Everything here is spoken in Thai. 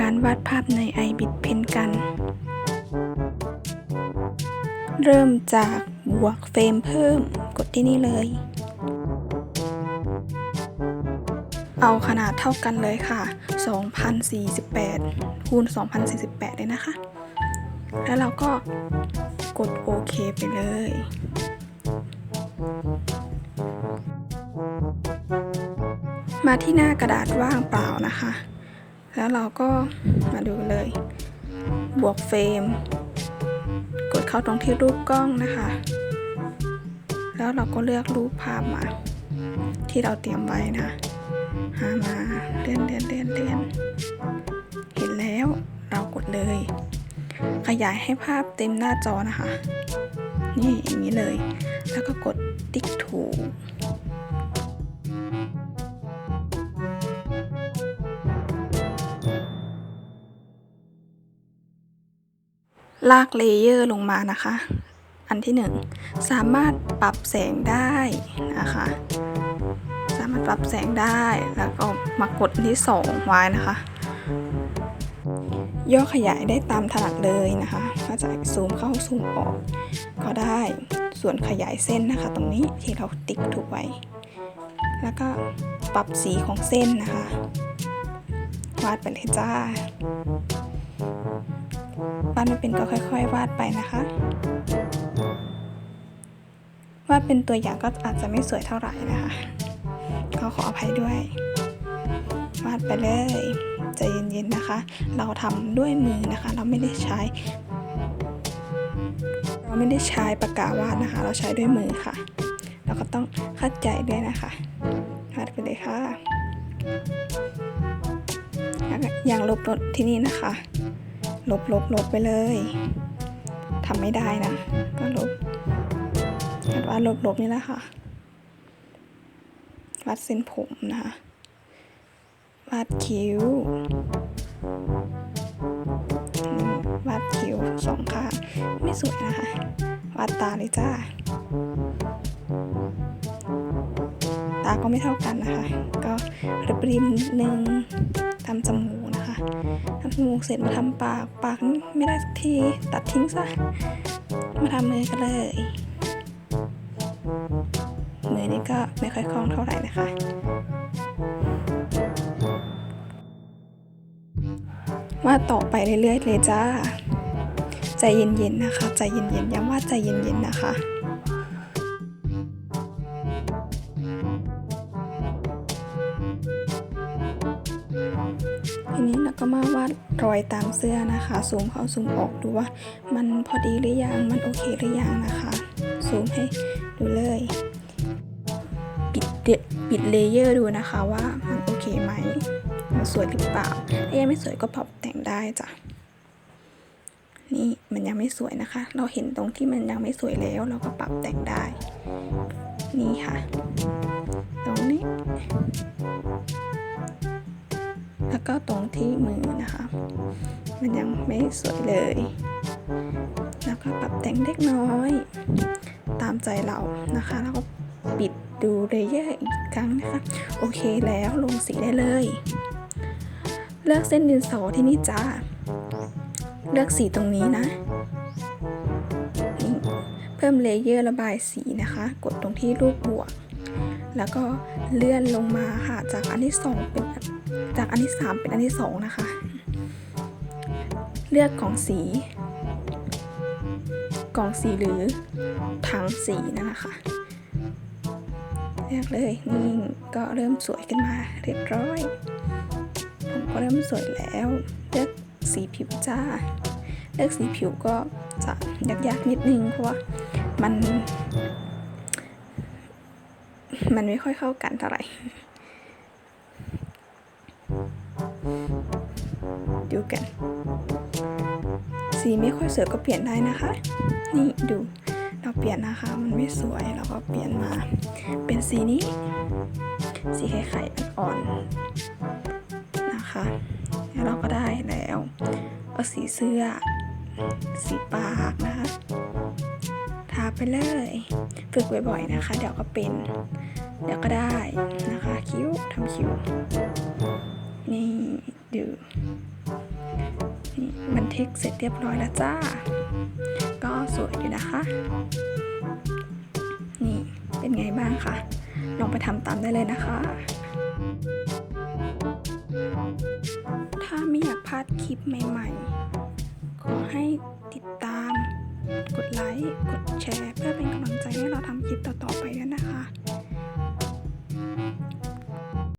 การวาดภาพใน iBit Pen กัน เริ่มจากบวกเฟรมเพิ่มกดที่นี่เลย เอาขนาดเท่ากันเลยค่ะ 2048 คูณ 2048 เลยนะคะ แล้วเราก็กดโอเคไปเลยมาที่หน้ากระดาษว่างเปล่านะคะ แล้วเราก็มาดูเลย บวกเฟรม กดเข้าตรงที่รูปกล้องนะคะ แล้วเราก็เลือกรูปภาพมา ที่เราเตรียมไว้นะหามาเลื่อนเลื่อนเลื่อนเลื่อนเห็นแล้วเรากดเลย ขยายให้ภาพเต็มหน้าจอนะคะ นี่อย่างนี้เลย แล้วก็กดติ๊กถู ลากเลเยอร์ลงมานะคะ อันที่หนึ่งสามารถปรับแสงได้นะคะ สามารถปรับแสงได้แล้วก็มากดอันที่สองไว้นะคะ ย่อขยายได้ตามถนัดเลยนะคะก็จะซูมเข้าซูมออก ก็ได้ส่วนขยายเส้นนะคะ ตรงนี้ที่เราติ๊กถูกไว้ แล้วก็ปรับสีของเส้นนะคะ วาดไปเลยจ้า วาดไม่เป็นก็ค่อยๆ วาดไปนะคะ วาดเป็นตัวอย่างก็อาจจะไม่สวยเท่าไหร่นะคะ ก็ขออภัยด้วย วาดไปเลยใจเย็นๆนะคะ เราทำด้วยมือนะคะ เราไม่ได้ใช้ เราไม่ได้ใช้ปากกาวาดนะคะ เราใช้ด้วยมือค่ะ เราก็ต้องเข้าใจด้วยนะคะวาดไปเลยค่ะอย่างลบลดที่นี่นะคะ ลบลบลบไปเลยทำไม่ได้นะ ก็ลบกัดว่าลบลบนี่แหละค่ะวัดเส้นผมนะคะวาดคิ้ววาดคิ้วสองข้างไม่สวยนะคะวาดตาเลยจ้า ตาก็ไม่เท่ากันนะคะ ก็ริบริมนิด นึงทำจมูกนะคะทำจมูกเสร็จมาทำปาก ปากไม่ได้สักทีตัดทิ้งซะ มาทำมือกันเลย มือนี่ก็ไม่ค่อยคล่องเท่าไหร่นะคะว่าต่อไปเรื่อยๆเลยจ้า ใจเย็นๆนะคะ ใจเย็นๆย้ำว่าใจเย็นๆนะคะ ก็มาวาดรอยตามเสื้อนะคะซูมเข้าซูมออกดูว่า มันพอดีหรือยังมันโอเคหรือยังนะคะซูมให้ดูเลย ปิดเดปิดเลเยอร์ดูนะคะว่ามันโอเคไหมมันสวยหรือเปล่าถ้ายังไม่สวยก็ปรับแต่งได้จ้ะนี่มันยังไม่สวยนะคะ เราเห็นตรงที่มันยังไม่สวยแล้ว เราก็ปรับแต่งได้ นี่ค่ะ ตรงนี้ แล้วก็ตรงที่มือนะคะ มันยังไม่สวยเลย แล้วก็ปรับแต่งเล็กน้อย ตามใจเรานะคะ แล้วก็ปิดดูเลเยอร์อีกครั้งนะคะ โอเคแล้วลงสีได้เลย เลือกเส้นดินสอที่นี่จ้า เลือกสีตรงนี้นะเพิ่มเลเยอร์ระบายสีนะคะ กดตรงที่รูปบวก แล้วก็เลื่อนลงมาค่ะ จากอันที่สองเป็นจากอันที่สามเป็นอันที่สองนะคะ เลือกกล่องสี กล่องสีหรือถังสีนั่นนะค่ะเลือกเลยนี่ก็เริ่มสวยขึ้นมาเรียบร้อย ผมก็เริ่มสวยแล้ว เลือกสีผิวจ้า เลือกสีผิวก็จะยากๆนิดนึงเพราะว่ามัน มันไม่ค่อยเข้ากันเท่าไหร่ ดูกัน สีไม่ค่อยสวยก็เปลี่ยนได้นะคะ นี่ดู เราเปลี่ยนนะคะ มันไม่สวยเราก็เปลี่ยนมา เป็นสีนี้ สีไข่ๆอ่อนๆนะคะแล้วเราก็ได้แล้วเอาสีเสื้อ สีปากนะคะ ทาไปเลย ฝึกบ่อยๆนะคะ เดี๋ยวก็เป็น เดี๋ยวก็ได้นะคะคิ้วทำคิ้วนี่ดูริกเสร็จเรียบร้อยแล้วจ้า ก็สวยดีนะคะ นี่เป็นไงบ้างคะลองไปทำตามได้เลยนะคะ ถ้าไม่อยากพลาดคลิปใหม่ๆ ขอให้ติดตาม กดไลค์ กดแชร์ เพื่อเป็นกำลังใจให้เราทำคลิปต่อๆไปด้วยนะคะ